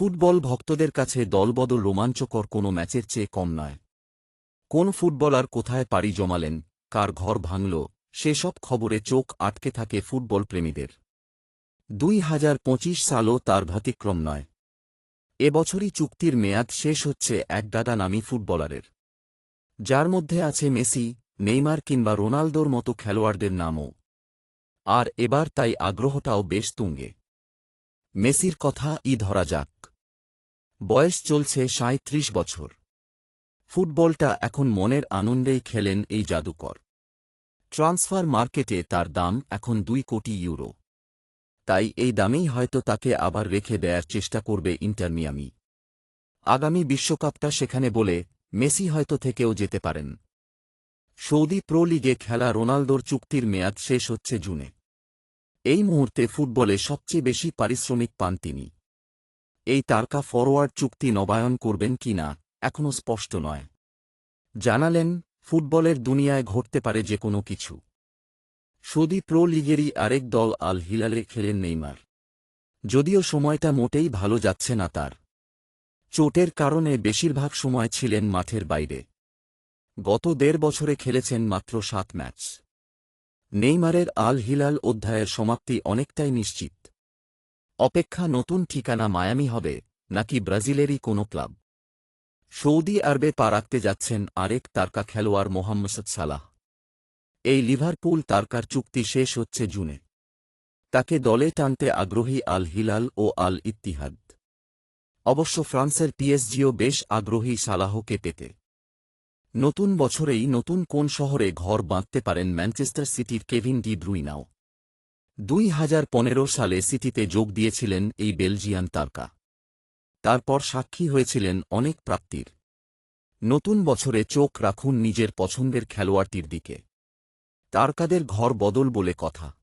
Football ভক্তদের কাছে দলবদল রোমাঞ্চকর কোনো ম্যাচের চেয়ে কম নয়। কোন ফুটবলার কোথায় পাড়ি জমালেন, কার ঘর ভাঙল, সেসব খবরে চোখ আটকে থাকে ফুটবল প্রেমীদের। দুই হাজার পঁচিশ সালও তার ব্যতিক্রম নয়। এবছরই চুক্তির মেয়াদ শেষ হচ্ছে এক ডাটা নামী ফুটবলারের। যার মধ্যে আছে মেসি, নেইমার কিংবা রোনালদোর মতো খেলোয়াড়দের নামও। আর এবার তাই আগ্রহটাও বেশ তুঙ্গে। মেসির কথা ই ধরা যাক। বয়স চলছে সাঁত্রিশ বছর। ফুটবলটা এখন মনের আনন্দেই খেলেন এই জাদুকর। ট্রান্সফার মার্কেটে তার দাম এখন দুই কোটি ইউরো। তাই এই দামেই হয়তো তাকে আবার রেখে দেয়ার চেষ্টা করবে ইন্টার মিয়ামি। আগামী বিশ্বকাপটা সেখানে বলে মেসি হয়তো থেকেও যেতে পারেন। সৌদি প্রো লিগে খেলা রোনালদোর চুক্তির মেয়াদ শেষ হচ্ছে জুনে। এই মুহূর্তে ফুটবলে সবচেয়ে বেশি পারিশ্রমিক পান তিনি। এই তারকা ফরওয়ার্ড চুক্তি নবায়ন করবেন কি না এখনও স্পষ্ট নয়। জানালেন, ফুটবলের দুনিয়ায় ঘটতে পারে যে কোনো কিছু। সৌদি প্রো লিগেরই আরেক দল আল হিলালে খেলেন নেইমার। যদিও সময়টা মোটেই ভালো যাচ্ছে না তার। চোটের কারণে বেশিরভাগ সময় ছিলেন মাঠের বাইরে। গত দেড় বছরে খেলেছেন মাত্র সাত ম্যাচ। নেইমারের আল হিলাল অধ্যায়ের সমাপ্তি অনেকটাই নিশ্চিত। অপেক্ষা নতুন ঠিকানা মায়ামি হবে, নাকি ব্রাজিলেরই কোনো ক্লাব? সৌদি আরবে পা রাখতে যাচ্ছেন আরেক তারকা খেলোয়াড় মোহাম্মদ সালাহ। এই লিভারপুল তারকার চুক্তি শেষ হচ্ছে জুনে। তাকে দলে টানতে আগ্রহী আল হিলাল ও আল ইত্তিহাদ। অবশ্য ফ্রান্সের পিএসজিও বেশ আগ্রহী সালাহকে পেতে। নতুন বছরেই নতুন কোন শহরে ঘর বাঁধতে পারেন ম্যানচেস্টার সিটির কেভিন ডি ব্রুইনাও। দুই হাজার পনেরো সালে সিটিতে যোগ দিয়েছিলেন এই বেলজিয়ান তারকা। তারপর সাক্ষী হয়েছিলেন অনেক প্রাপ্তির। নতুন বছরে চোখ রাখুন নিজের পছন্দের খেলোয়াড়টির দিকে। তারকাদের ঘর বদল বলে কথা।